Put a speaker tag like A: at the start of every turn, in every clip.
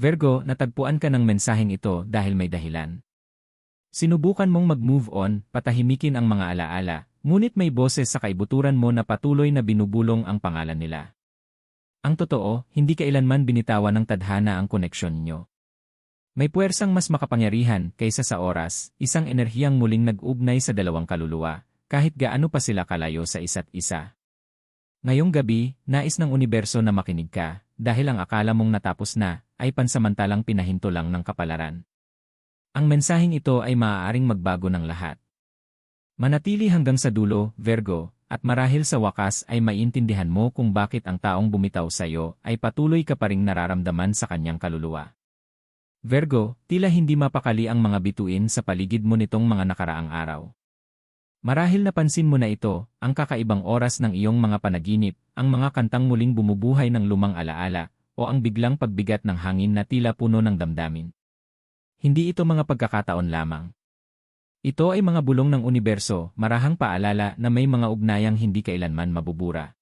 A: Virgo, natagpuan ka ng mensaheng ito dahil may dahilan. Sinubukan mong mag-move on, patahimikin ang mga alaala, ngunit may boses sa kaibuturan mo na patuloy na binubulong ang pangalan nila. Ang totoo, hindi kailanman binitawan ng tadhana ang koneksyon nyo. May puwersang mas makapangyarihan kaysa sa oras, isang enerhiyang muling nag-ugnay sa dalawang kaluluwa, kahit gaano pa sila kalayo sa isa't isa. Ngayong gabi, nais ng universo na makinig ka, dahil ang akala mong natapos na, ay pansamantalang pinahinto lang ng kapalaran. Ang mensaheng ito ay maaaring magbago ng lahat. Manatili hanggang sa dulo, Virgo, at marahil sa wakas ay maintindihan mo kung bakit ang taong bumitaw sa iyo ay patuloy ka pa ring nararamdaman sa kanyang kaluluwa. Virgo, tila hindi mapakali ang mga bituin sa paligid mo nitong mga nakaraang araw. Marahil napansin mo na ito, ang kakaibang oras ng iyong mga panaginip, ang mga kantang muling bumubuhay ng lumang alaala, o ang biglang pagbigat ng hangin na tila puno ng damdamin. Hindi ito mga pagkakataon lamang. Ito ay mga bulong ng universo, marahang paalala na may mga ugnayang hindi kailanman mabubura.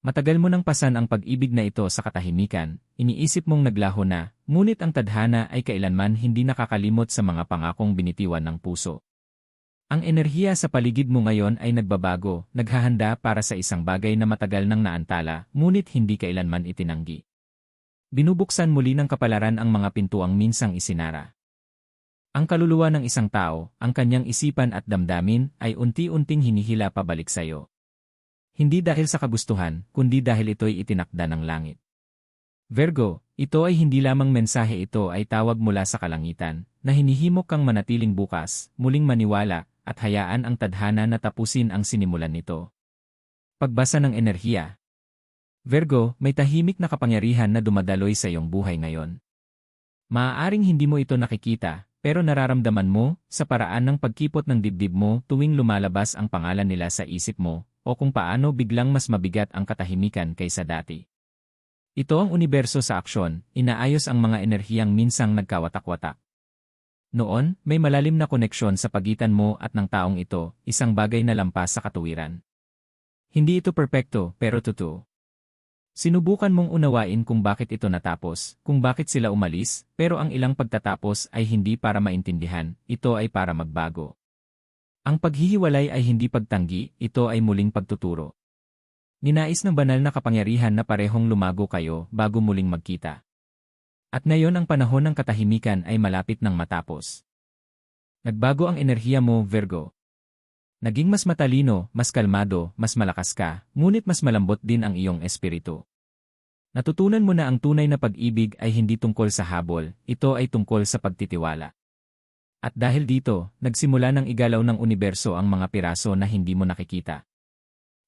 A: Matagal mo nang pasan ang pag-ibig na ito sa katahimikan, iniisip mong naglaho na, ngunit ang tadhana ay kailanman hindi nakakalimot sa mga pangakong binitiwan ng puso. Ang enerhiya sa paligid mo ngayon ay nagbabago, naghahanda para sa isang bagay na matagal nang naantala, ngunit hindi kailanman itinanggi. Binubuksan muli ng kapalaran ang mga pintuang minsang isinara. Ang kaluluwa ng isang tao, ang kanyang isipan at damdamin, ay unti-unting hinihila pabalik sa iyo. Hindi dahil sa kagustuhan, kundi dahil ito'y itinakda ng langit. Virgo, ito ay hindi lamang mensahe ito ay tawag mula sa kalangitan, na hinihimok kang manatiling bukas, muling maniwala, at hayaan ang tadhana na tapusin ang sinimulan nito. Pagbasa ng enerhiya Virgo, may tahimik na kapangyarihan na dumadaloy sa iyong buhay ngayon. Maaaring hindi mo ito nakikita, pero nararamdaman mo, sa paraan ng pagkipot ng dibdib mo tuwing lumalabas ang pangalan nila sa isip mo, o kung paano biglang mas mabigat ang katahimikan kaysa dati. Ito ang universo sa aksyon, inaayos ang mga enerhiyang minsang nagkawatak-watak. Noon, may malalim na koneksyon sa pagitan mo at ng taong ito, isang bagay na lampas sa katuwiran. Hindi ito perpekto, pero totoo. Sinubukan mong unawain kung bakit ito natapos, kung bakit sila umalis, pero ang ilang pagtatapos ay hindi para maintindihan, ito ay para magbago. Ang paghihiwalay ay hindi pagtanggi, ito ay muling pagtuturo. Ninais ng banal na kapangyarihan na parehong lumago kayo bago muling magkita. At ngayon ang panahon ng katahimikan ay malapit ng matapos. Nagbago ang enerhiya mo, Virgo. Naging mas matalino, mas kalmado, mas malakas ka, ngunit mas malambot din ang iyong espiritu. Natutunan mo na ang tunay na pag-ibig ay hindi tungkol sa habol, ito ay tungkol sa pagtitiwala. At dahil dito, nagsimula ng igalaw ng universo ang mga piraso na hindi mo nakikita.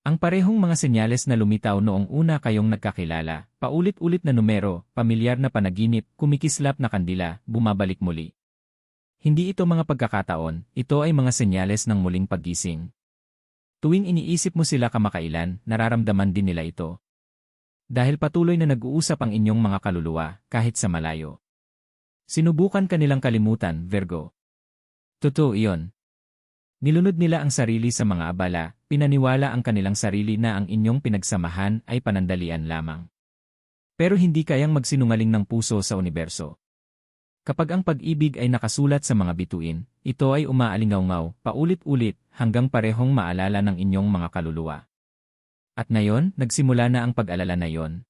A: Ang parehong mga senyales na lumitaw noong una kayong nagkakilala, paulit-ulit na numero, pamilyar na panaginip, kumikislap na kandila, bumabalik muli. Hindi ito mga pagkakataon, ito ay mga senyales ng muling paggising. Tuwing iniisip mo sila kamakailan, nararamdaman din nila ito. Dahil patuloy na nag-uusap ang inyong mga kaluluwa, kahit sa malayo. Sinubukan kanilang kalimutan, Virgo. Totoo iyon. Nilunod nila ang sarili sa mga abala, pinaniwala ang kanilang sarili na ang inyong pinagsamahan ay panandalian lamang. Pero hindi kayang magsinungaling ng puso sa universo. Kapag ang pag-ibig ay nakasulat sa mga bituin, ito ay umaalingaw paulit-ulit, hanggang parehong maalala ng inyong mga kaluluwa. At ngayon, nagsimula na ang pag-alala na yon.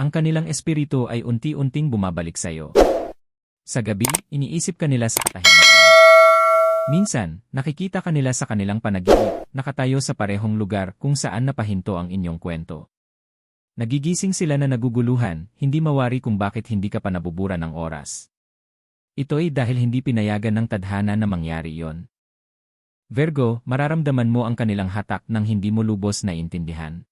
A: Ang kanilang espiritu ay unti-unting bumabalik sa iyo. Sa gabi, iniisip ka nila sa katahimikan. Minsan, nakikita ka nila sa kanilang panaginip, nakatayo sa parehong lugar kung saan napahinto ang inyong kwento. Nagigising sila na naguguluhan, hindi mawari kung bakit hindi ka pa nabubura ng oras. Ito ay dahil hindi pinayagan ng tadhana na mangyari yon. Virgo, mararamdaman mo ang kanilang hatak nang hindi mo lubos na intindihan.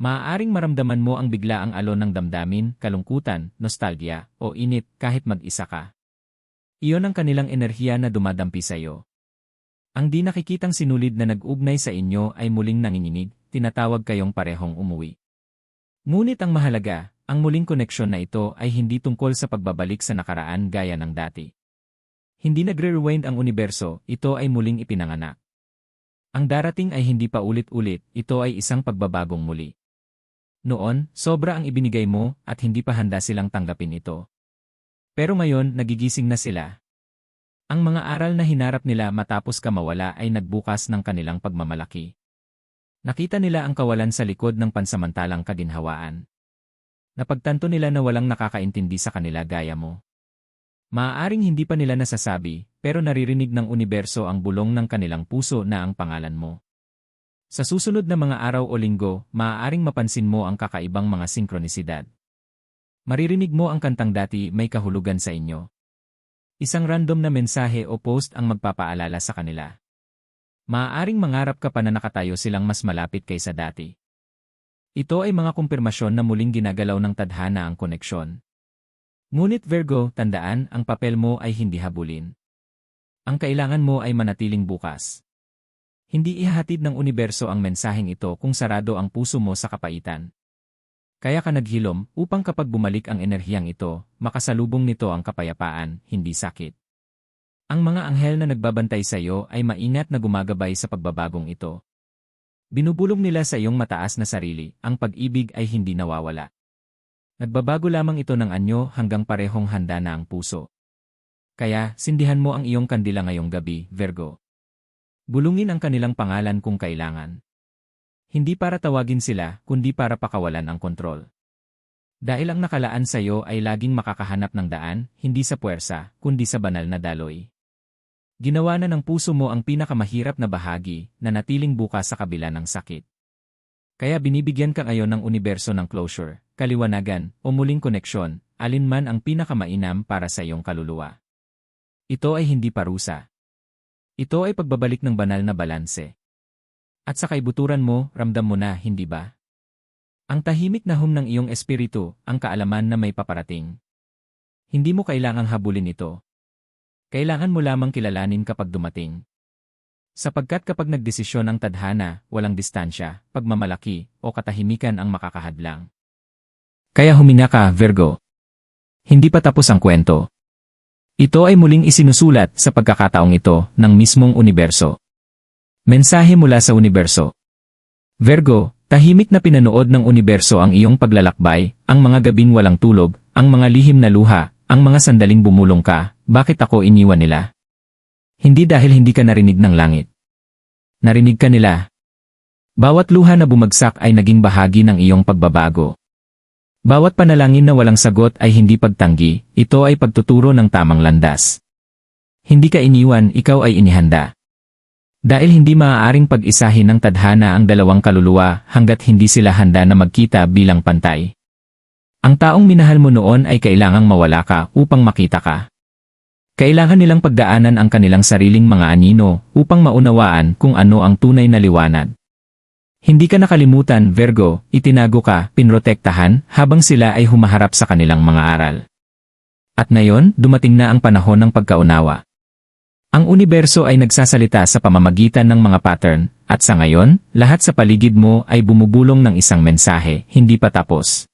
A: Maaaring maramdaman mo ang biglaang alon ng damdamin, kalungkutan, nostalgia, o init kahit mag-isa ka. Iyon ang kanilang enerhiya na dumadampi sa iyo. Ang di nakikitang sinulid na nag-ugnay sa inyo ay muling nanginginig, tinatawag kayong parehong umuwi. Ngunit ang mahalaga, ang muling koneksyon na ito ay hindi tungkol sa pagbabalik sa nakaraan gaya ng dati. Hindi nagre-rewind ang universo, ito ay muling ipinanganak. Ang darating ay hindi pa ulit-ulit, ito ay isang pagbabagong muli. Noon, sobra ang ibinigay mo at hindi pa handa silang tanggapin ito. Pero ngayon, nagigising na sila. Ang mga aral na hinarap nila matapos ka mawala ay nagbukas ng kanilang pagmamalaki. Nakita nila ang kawalan sa likod ng pansamantalang kaginhawaan. Napagtanto nila na walang nakakaintindi sa kanila gaya mo. Maaaring hindi pa nila nasasabi, pero naririnig ng universo ang bulong ng kanilang puso na ang pangalan mo. Sa susunod na mga araw o linggo, maaaring mapansin mo ang kakaibang mga sinkronisidag. Maririnig mo ang kantang dati may kahulugan sa inyo. Isang random na mensahe o post ang magpapaalala sa kanila. Maaaring mangarap ka pa na nakatayo silang mas malapit kaysa dati. Ito ay mga kumpirmasyon na muling ginagalaw ng tadhana ang koneksyon. Ngunit Virgo, tandaan, ang papel mo ay hindi habulin. Ang kailangan mo ay manatiling bukas. Hindi ihahatid ng universo ang mensaheng ito kung sarado ang puso mo sa kapaitan. Kaya ka naghilom upang kapag bumalik ang enerhiyang ito, makasalubong nito ang kapayapaan, hindi sakit. Ang mga anghel na nagbabantay sa iyo ay maingat na gumagabay sa pagbabagong ito. Binubulong nila sa iyong mataas na sarili, ang pag-ibig ay hindi nawawala. Nagbabago lamang ito ng anyo hanggang parehong handa na ang puso. Kaya, sindihan mo ang iyong kandila ngayong gabi, Virgo. Bulungin ang kanilang pangalan kung kailangan. Hindi para tawagin sila, kundi para pakawalan ang kontrol. Dahil ang nakalaan sa iyo ay laging makakahanap ng daan, hindi sa puwersa, kundi sa banal na daloy. Ginawa na ng puso mo ang pinakamahirap na bahagi, na natiling bukas sa kabila ng sakit. Kaya binibigyan ka ngayon ng universo ng closure, kaliwanagan, o muling koneksyon, alinman ang pinakamainam para sa iyong kaluluwa. Ito ay hindi parusa, ito ay pagbabalik ng banal na balanse. At sa kaibuturan mo, ramdam mo na, hindi ba? Ang tahimik na hum ng iyong espiritu, ang kaalaman na may paparating. Hindi mo kailangang habulin ito. Kailangan mo lamang kilalanin kapag dumating. Sapagkat kapag nagdesisyon ang tadhana, walang distansya, pagmamalaki, o katahimikan ang makakahadlang. Kaya humina ka, Virgo. Hindi pa tapos ang kwento. Ito ay muling isinusulat sa pagkakataong ito ng mismong universo. Mensahe mula sa universo. Virgo, tahimik na pinanood ng universo ang iyong paglalakbay, ang mga gabing walang tulog, ang mga lihim na luha, ang mga sandaling bumulong ka, bakit ako iniwan nila? Hindi dahil hindi ka narinig ng langit. Narinig ka nila. Bawat luha na bumagsak ay naging bahagi ng iyong pagbabago. Bawat panalangin na walang sagot ay hindi pagtanggi, ito ay pagtuturo ng tamang landas. Hindi ka iniwan, ikaw ay inihanda. Dahil hindi maaaring pag-isahin ng tadhana ang dalawang kaluluwa hanggat hindi sila handa na magkita bilang pantay. Ang taong minahal mo noon ay kailangang mawala ka upang makita ka. Kailangan nilang pagdaanan ang kanilang sariling mga anino upang maunawaan kung ano ang tunay na liwanag. Hindi ka nakalimutan, Virgo, itinago ka, pinrotektahan, habang sila ay humaharap sa kanilang mga aral. At ngayon, dumating na ang panahon ng pagkaunawa. Ang universo ay nagsasalita sa pamamagitan ng mga pattern, at sa ngayon, lahat sa paligid mo ay bumubulong ng isang mensahe, hindi pa tapos.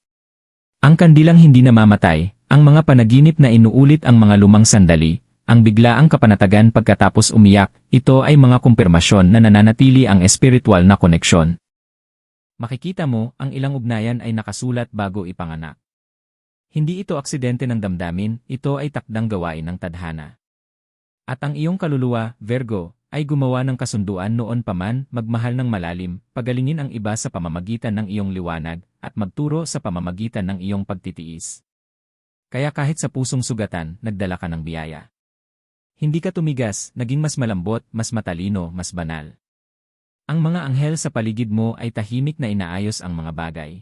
A: Ang kandilang hindi namamatay, ang mga panaginip na inuulit ang mga lumang sandali, ang biglaang kapanatagan pagkatapos umiyak, ito ay mga kumpirmasyon na nananatili ang espiritual na koneksyon. Makikita mo, ang ilang ugnayan ay nakasulat bago ipanganak. Hindi ito aksidente ng damdamin, ito ay takdang gawain ng tadhana. At ang iyong kaluluwa, Virgo, ay gumawa ng kasunduan noon pa man, magmahal ng malalim, pagalingin ang iba sa pamamagitan ng iyong liwanag, at magturo sa pamamagitan ng iyong pagtitiis. Kaya kahit sa pusong sugatan, nagdala ka ng biyaya. Hindi ka tumigas, naging mas malambot, mas matalino, mas banal. Ang mga anghel sa paligid mo ay tahimik na inaayos ang mga bagay.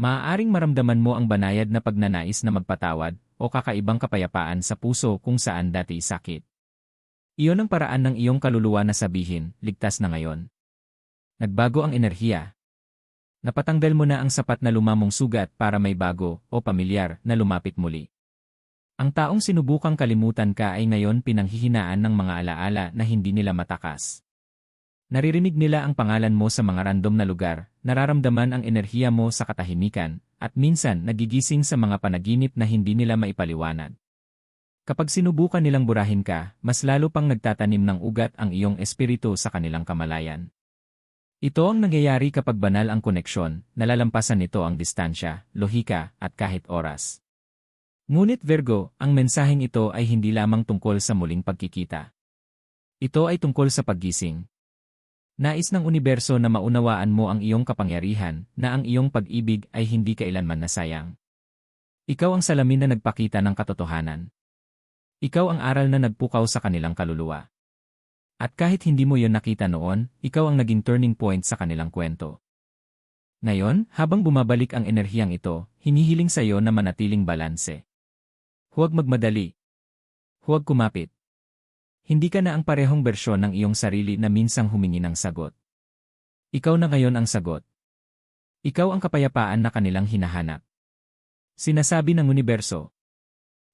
A: Maaaring maramdaman mo ang banayad na pagnanais na magpatawad o kakaibang kapayapaan sa puso kung saan dati sakit. Iyon ang paraan ng iyong kaluluwa na sabihin, ligtas na ngayon. Nagbago ang enerhiya. Napatanggal mo na ang sapat na lumamong sugat para may bago o pamilyar na lumapit muli. Ang taong sinubukang kalimutan ka ay ngayon pinanghihinaan ng mga alaala na hindi nila matakas. Naririnig nila ang pangalan mo sa mga random na lugar, nararamdaman ang enerhiya mo sa katahimikan, at minsan nagigising sa mga panaginip na hindi nila maipaliwanag. Kapag sinubukan nilang burahin ka, mas lalo pang nagtatanim ng ugat ang iyong espiritu sa kanilang kamalayan. Ito ang nangyayari kapag banal ang koneksyon, nalalampasan nito ang distansya, lohika, at kahit oras. Ngunit Virgo, ang mensaheng ito ay hindi lamang tungkol sa muling pagkikita. Ito ay tungkol sa paggising. Nais ng universo na maunawaan mo ang iyong kapangyarihan, na ang iyong pag-ibig ay hindi kailanman nasayang. Ikaw ang salamin na nagpakita ng katotohanan. Ikaw ang aral na nagpukaw sa kanilang kaluluwa. At kahit hindi mo yon nakita noon, ikaw ang naging turning point sa kanilang kwento. Ngayon, habang bumabalik ang enerhiyang ito, hinihiling sa iyo na manatiling balanse. Huwag magmadali. Huwag kumapit. Hindi ka na ang parehong bersyon ng iyong sarili na minsang humingi ng sagot. Ikaw na ngayon ang sagot. Ikaw ang kapayapaan na kanilang hinahanap. Sinasabi ng universo.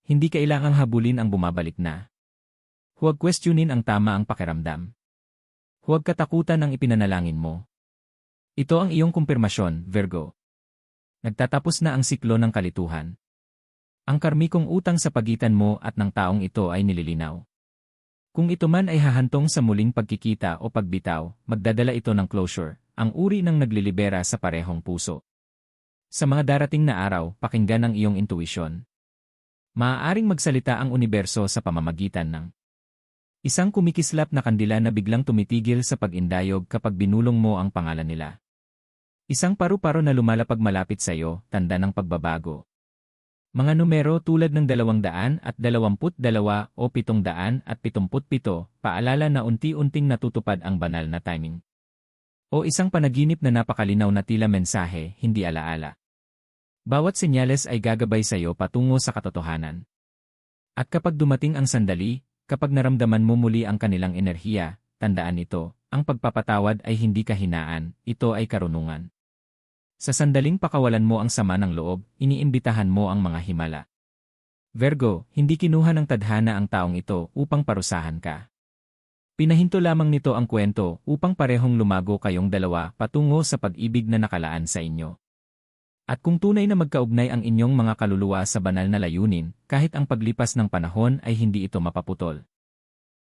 A: Hindi kailangang habulin ang bumabalik na. Huwag questionin ang tama ang pakiramdam. Huwag katakutan ang ipinanalangin mo. Ito ang iyong kumpirmasyon, Virgo. Nagtatapos na ang siklo ng kalituhan. Ang karmikong utang sa pagitan mo at ng taong ito ay nililinaw. Kung ito man ay hahantong sa muling pagkikita o pagbitaw, magdadala ito ng closure, ang uri ng naglilibera sa parehong puso. Sa mga darating na araw, pakinggan ang iyong intuisyon. Maaaring magsalita ang universo sa pamamagitan ng Isang kumikislap na kandila na biglang tumitigil sa pag-indayog kapag binulong mo ang pangalan nila. Isang paru-paro na lumalapag malapit sa iyo, tanda ng pagbabago. Mga numero tulad ng 200 at 22 o 700 at 77, paalala na unti-unting natutupad ang banal na timing. O isang panaginip na napakalinaw na tila mensahe, hindi alaala. Bawat senyales ay gagabay sa iyo patungo sa katotohanan. At kapag dumating ang sandali, Kapag naramdaman mo muli ang kanilang enerhiya, tandaan ito, ang pagpapatawad ay hindi kahinaan, ito ay karunungan. Sa sandaling pakawalan mo ang sama ng loob, iniimbitahan mo ang mga himala. Virgo, hindi kinuha ng tadhana ang taong ito upang parusahan ka. Pinahinto lamang nito ang kwento upang parehong lumago kayong dalawa patungo sa pag-ibig na nakalaan sa inyo. At kung tunay na magkaugnay ang inyong mga kaluluwa sa banal na layunin, kahit ang paglipas ng panahon ay hindi ito mapaputol.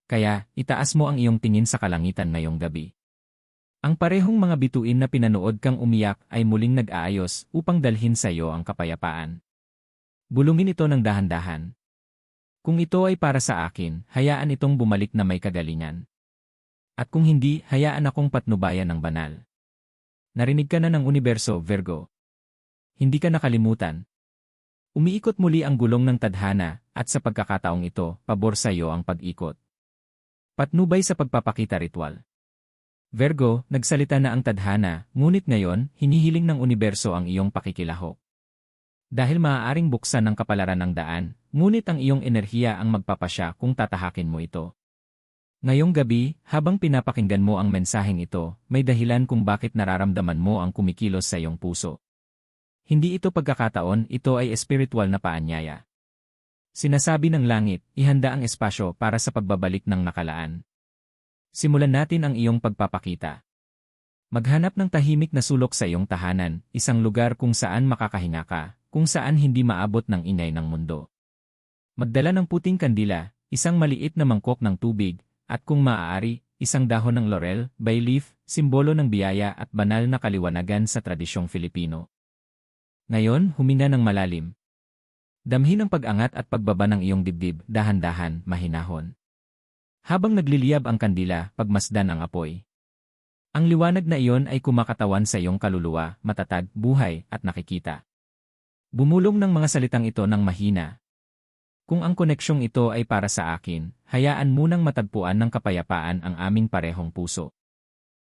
A: Kaya, itaas mo ang iyong tingin sa kalangitan ngayong gabi. Ang parehong mga bituin na pinanood kang umiyak ay muling nag-aayos upang dalhin sa iyo ang kapayapaan. Bulungin ito ng dahan-dahan. Kung ito ay para sa akin, hayaan itong bumalik na may kagalingan. At kung hindi, hayaan akong patnubayan ng banal. Narinig ka na ng universo, Virgo. Hindi ka nakalimutan. Umiikot muli ang gulong ng tadhana, at sa pagkakataong ito, pabor sa iyo ang pag-ikot. Patnubay sa pagpapakita ritual. Virgo, nagsalita na ang tadhana, ngunit ngayon, hinihiling ng universo ang iyong pakikilahok. Dahil maaaring buksan ng kapalaran ng daan, ngunit ang iyong enerhiya ang magpapasya kung tatahakin mo ito. Ngayong gabi, habang pinapakinggan mo ang mensaheng ito, may dahilan kung bakit nararamdaman mo ang kumikilos sa iyong puso. Hindi ito pagkakataon, ito ay espiritual na paanyaya. Sinasabi ng langit, ihanda ang espasyo para sa pagbabalik ng nakalaan. Simulan natin ang iyong pagpapakita. Maghanap ng tahimik na sulok sa iyong tahanan, isang lugar kung saan makakahinga ka, kung saan hindi maabot ng inay ng mundo. Magdala ng puting kandila, isang maliit na mangkok ng tubig, at kung maaari, isang dahon ng laurel, bay leaf, simbolo ng biyaya at banal na kaliwanagan sa tradisyong Filipino. Ngayon, huminga ng malalim. Damhin ang pag-angat at pagbaba ng iyong dibdib, dahan-dahan, mahinahon. Habang nagliliyab ang kandila, pagmasdan ang apoy. Ang liwanag na iyon ay kumakatawan sa iyong kaluluwa, matatag, buhay, at nakikita. Bumulong ng mga salitang ito ng mahina. Kung ang koneksyong ito ay para sa akin, hayaan munang matagpuan ng kapayapaan ang aming parehong puso.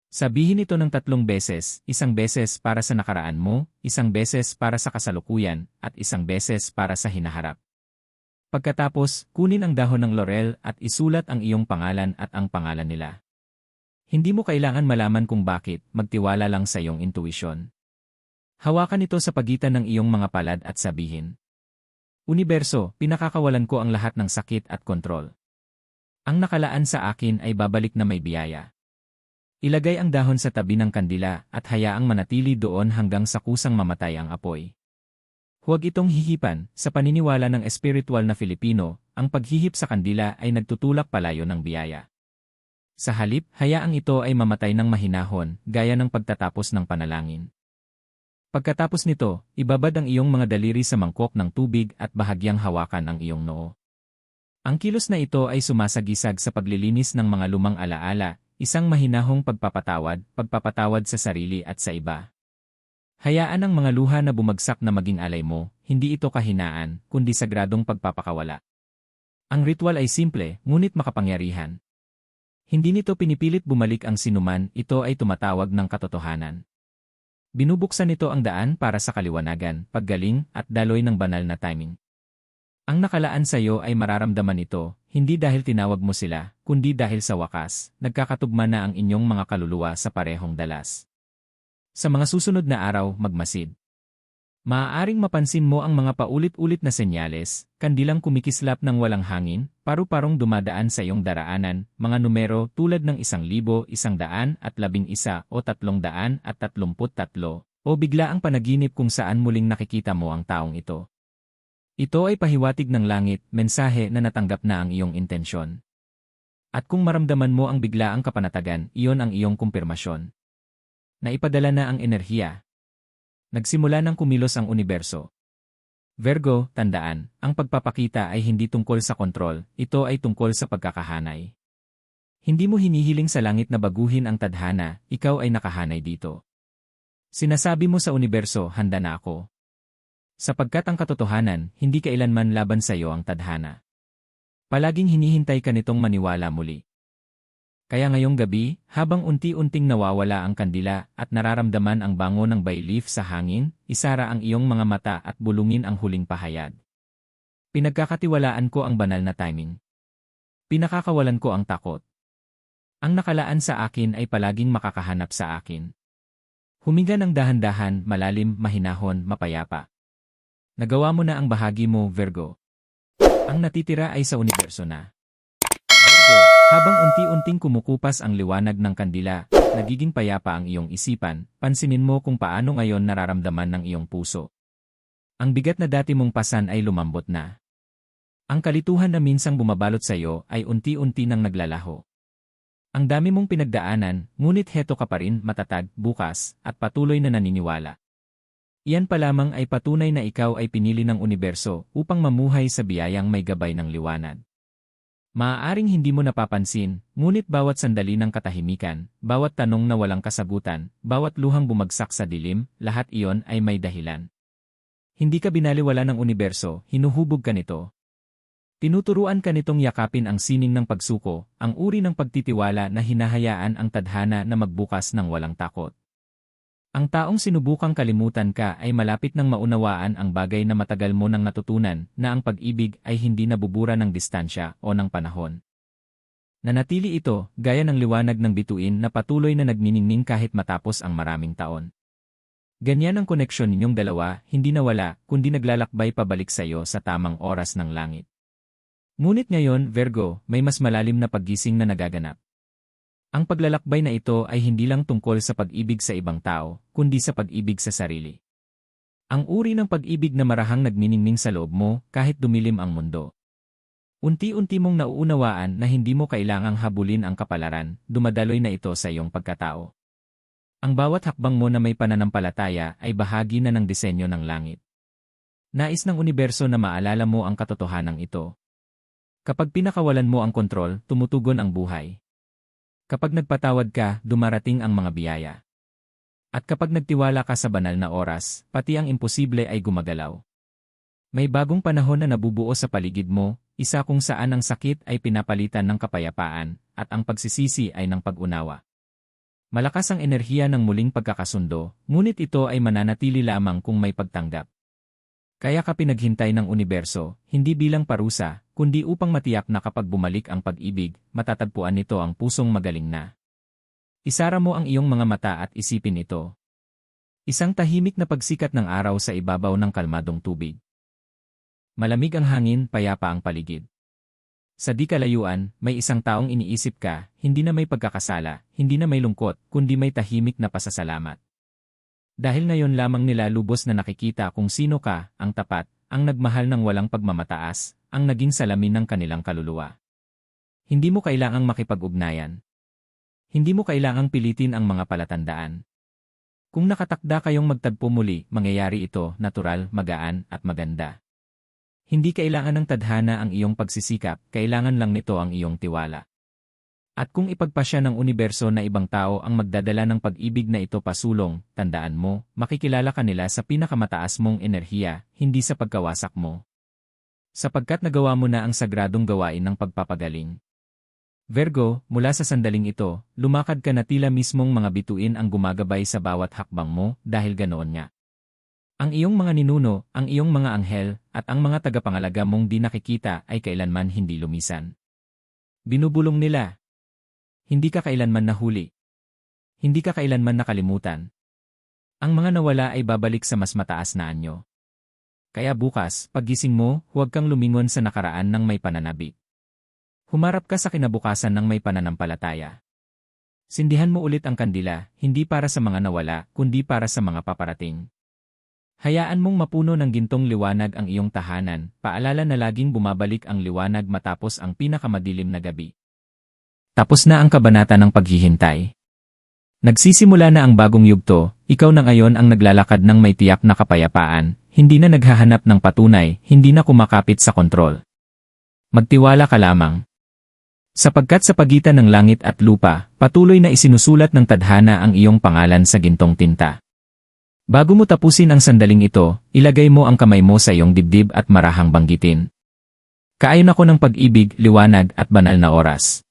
A: Sabihin ito ng tatlong beses, isang beses para sa nakaraan mo, isang beses para sa kasalukuyan, at isang beses para sa hinaharap. Pagkatapos, kunin ang dahon ng laurel at isulat ang iyong pangalan at ang pangalan nila. Hindi mo kailangan malaman kung bakit, magtiwala lang sa iyong intuisyon. Hawakan ito sa pagitan ng iyong mga palad at sabihin. Universo, pinakakawalan ko ang lahat ng sakit at kontrol. Ang nakalaan sa akin ay babalik na may biyaya. Ilagay ang dahon sa tabi ng kandila at hayaang manatili doon hanggang sa kusang mamatay ang apoy. Huwag itong hihipan, sa paniniwala ng espiritual na Filipino, ang paghihip sa kandila ay nagtutulak palayo ng biyaya. Sa halip, hayaang ito ay mamatay ng mahinahon, gaya ng pagtatapos ng panalangin. Pagkatapos nito, ibabad ang iyong mga daliri sa mangkok ng tubig at bahagyang hawakan ang iyong noo. Ang kilos na ito ay sumasagisag sa paglilinis ng mga lumang alaala, isang mahinahong pagpapatawad, pagpapatawad sa sarili at sa iba. Hayaan ang mga luha na bumagsak na maging alay mo, hindi ito kahinaan, kundi sagradong pagpapakawala. Ang ritual ay simple, ngunit makapangyarihan. Hindi nito pinipilit bumalik ang sinuman, ito ay tumatawag ng katotohanan. Binubuksan nito ang daan para sa kaliwanagan, paggaling, at daloy ng banal na timing. Ang nakalaan sa iyo ay mararamdaman ito, hindi dahil tinawag mo sila, kundi dahil sa wakas, nagkakatugma na ang inyong mga kaluluwa sa parehong dalas. Sa mga susunod na araw, magmasid. Maaaring mapansin mo ang mga paulit-ulit na senyales, kandilang kumikislap ng walang hangin, paru-parong dumadaan sa iyong daraanan, mga numero tulad ng isang libo, isang daan at labing isa o tatlong daan at tatlumput tatlo, o bigla ang panaginip kung saan muling nakikita mo ang taong ito. Ito ay pahiwatig ng langit, mensahe na natanggap na ang iyong intensyon. At kung maramdaman mo ang biglaang kapanatagan, iyon ang iyong kumpirmasyon. Naipadala na ang enerhiya, Nagsimula ng kumilos ang universo. Virgo, tandaan, ang pagpapakita ay hindi tungkol sa kontrol, ito ay tungkol sa pagkakahanay. Hindi mo hinihiling sa langit na baguhin ang tadhana, ikaw ay nakahanay dito. Sinasabi mo sa universo, handa na ako. Sapagkat ang katotohanan, hindi kailanman laban sa iyo ang tadhana. Palaging hinihintay ka nitong maniwala muli. Kaya ngayong gabi, habang unti-unting nawawala ang kandila at nararamdaman ang bango ng bayleaf sa hangin, isara ang iyong mga mata at bulungin ang huling pahayag. Pinagkakatiwalaan ko ang banal na timing. Pinakakawalan ko ang takot. Ang nakalaan sa akin ay palaging makakahanap sa akin. Huminga ng dahan-dahan, malalim, mahinahon, mapayapa. Nagawa mo na ang bahagi mo, Virgo. Ang natitira ay sa universo na. Habang unti-unting kumukupas ang liwanag ng kandila, nagiging payapa ang iyong isipan, pansinin mo kung paano ngayon nararamdaman ng iyong puso. Ang bigat na dati mong pasan ay lumambot na. Ang kalituhan na minsang bumabalot sa iyo ay unti-unti nang naglalaho. Ang dami mong pinagdaanan, ngunit heto ka pa rin matatag, bukas, at patuloy na naniniwala. Iyan pa lamang ay patunay na ikaw ay pinili ng universo upang mamuhay sa biyayang may gabay ng liwanag. Maaaring hindi mo napapansin, ngunit bawat sandali ng katahimikan, bawat tanong na walang kasagutan, bawat luhang bumagsak sa dilim, lahat iyon ay may dahilan. Hindi ka binaliwala ng universo, hinuhubog ka nito. Tinuturuan ka nitong yakapin ang sining ng pagsuko, ang uri ng pagtitiwala na hinahayaan ang tadhana na magbukas ng walang takot. Ang taong sinubukang kalimutan ka ay malapit ng maunawaan ang bagay na matagal mo nang natutunan na ang pag-ibig ay hindi nabubura ng distansya o ng panahon. Nanatili ito, gaya ng liwanag ng bituin na patuloy na nagniningning kahit matapos ang maraming taon. Ganyan ang koneksyon ninyong dalawa, hindi nawala, kundi naglalakbay pabalik sa iyo sa tamang oras ng langit. Ngunit ngayon, Virgo, may mas malalim na paggising na nagaganap. Ang paglalakbay na ito ay hindi lang tungkol sa pag-ibig sa ibang tao, kundi sa pag-ibig sa sarili. Ang uri ng pag-ibig na marahang nagniningning sa loob mo kahit dumilim ang mundo. Unti-unti mong nauunawaan na hindi mo kailangang habulin ang kapalaran, dumadaloy na ito sa iyong pagkatao. Ang bawat hakbang mo na may pananampalataya ay bahagi na ng disenyo ng langit. Nais ng universo na maalala mo ang katotohanan ito. Kapag pinakawalan mo ang kontrol, tumutugon ang buhay. Kapag nagpatawad ka, dumarating ang mga biyaya. At kapag nagtiwala ka sa banal na oras, pati ang imposible ay gumagalaw. May bagong panahon na nabubuo sa paligid mo, isa kung saan ang sakit ay pinapalitan ng kapayapaan, at ang pagsisisi ay ng pag-unawa. Malakas ang enerhiya ng muling pagkakasundo, ngunit ito ay mananatili lamang kung may pagtanggap. Kaya ka pinaghintay ng universo, hindi bilang parusa, kundi upang matiyak na kapag bumalik ang pag-ibig, matatagpuan nito ang pusong magaling na. Isara mo ang iyong mga mata at isipin ito. Isang tahimik na pagsikat ng araw sa ibabaw ng kalmadong tubig. Malamig ang hangin, payapa ang paligid. Sa di kalayuan, may isang taong iniisip ka, hindi na may pagkakasala, hindi na may lungkot, kundi may tahimik na pasasalamat. Dahil ngayon lamang nila lubos na nakikita kung sino ka, ang tapat, ang nagmahal ng walang pagmamataas, ang naging salamin ng kanilang kaluluwa. Hindi mo kailangang makipag-ugnayan. Hindi mo kailangang pilitin ang mga palatandaan. Kung nakatakda kayong magtagpo muli, mangyayari ito, natural, magaan, at maganda. Hindi kailangan ng tadhana ang iyong pagsisikap, kailangan lang nito ang iyong tiwala. At kung ipagpasya ng universo na ibang tao ang magdadala ng pag-ibig na ito pasulong, tandaan mo, makikilala ka nila sa pinakamataas mong enerhiya, hindi sa pagkawasak mo. Sapagkat nagawa mo na ang sagradong gawain ng pagpapagaling. Virgo, mula sa sandaling ito, lumakad ka na tila mismong mga bituin ang gumagabay sa bawat hakbang mo dahil ganoon nga. Ang iyong mga ninuno, ang iyong mga anghel, at ang mga tagapangalaga mong di nakikita ay kailanman hindi lumisan. Binubulong nila. Hindi ka kailanman nahuli. Hindi ka kailanman nakalimutan. Ang mga nawala ay babalik sa mas mataas na anyo. Kaya bukas, paggising mo, huwag kang lumingon sa nakaraan ng may pananabik. Humarap ka sa kinabukasan ng may pananampalataya. Sindihan mo ulit ang kandila, hindi para sa mga nawala, kundi para sa mga paparating. Hayaan mong mapuno ng gintong liwanag ang iyong tahanan, paalala na laging bumabalik ang liwanag matapos ang pinakamadilim na gabi. Tapos na ang kabanata ng paghihintay. Nagsisimula na ang bagong yugto, ikaw na ngayon ang naglalakad ng may tiyak na kapayapaan, hindi na naghahanap ng patunay, hindi na kumakapit sa kontrol. Magtiwala ka lamang. Sapagkat sa pagitan ng langit at lupa, patuloy na isinusulat ng tadhana ang iyong pangalan sa gintong tinta. Bago mo tapusin ang sandaling ito, ilagay mo ang kamay mo sa iyong dibdib at marahang banggitin. Kaayon ako ng pag-ibig, liwanag at banal na oras.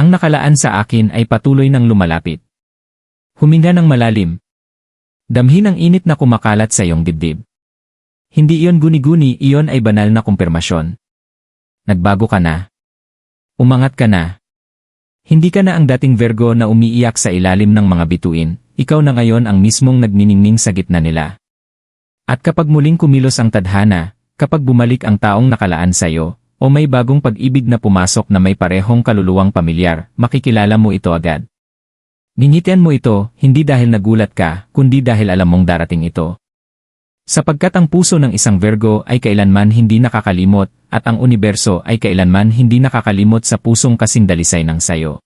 A: Ang nakalaan sa akin ay patuloy nang lumalapit. Huminga ng malalim. Damhin ang init na kumakalat sa iyong dibdib. Hindi iyon guni-guni, iyon ay banal na kumpirmasyon. Nagbago ka na. Umangat ka na. Hindi ka na ang dating Virgo na umiiyak sa ilalim ng mga bituin, ikaw na ngayon ang mismong nagniningning sa gitna nila. At kapag muling kumilos ang tadhana, kapag bumalik ang taong nakalaan sa iyo, o may bagong pag-ibig na pumasok na may parehong kaluluwang pamilyar, makikilala mo ito agad. Ningitian mo ito, hindi dahil nagulat ka, kundi dahil alam mong darating ito. Sapagkat ang puso ng isang Virgo ay kailanman hindi nakakalimot, at ang universo ay kailanman hindi nakakalimot sa pusong kasindalisay ng sayo.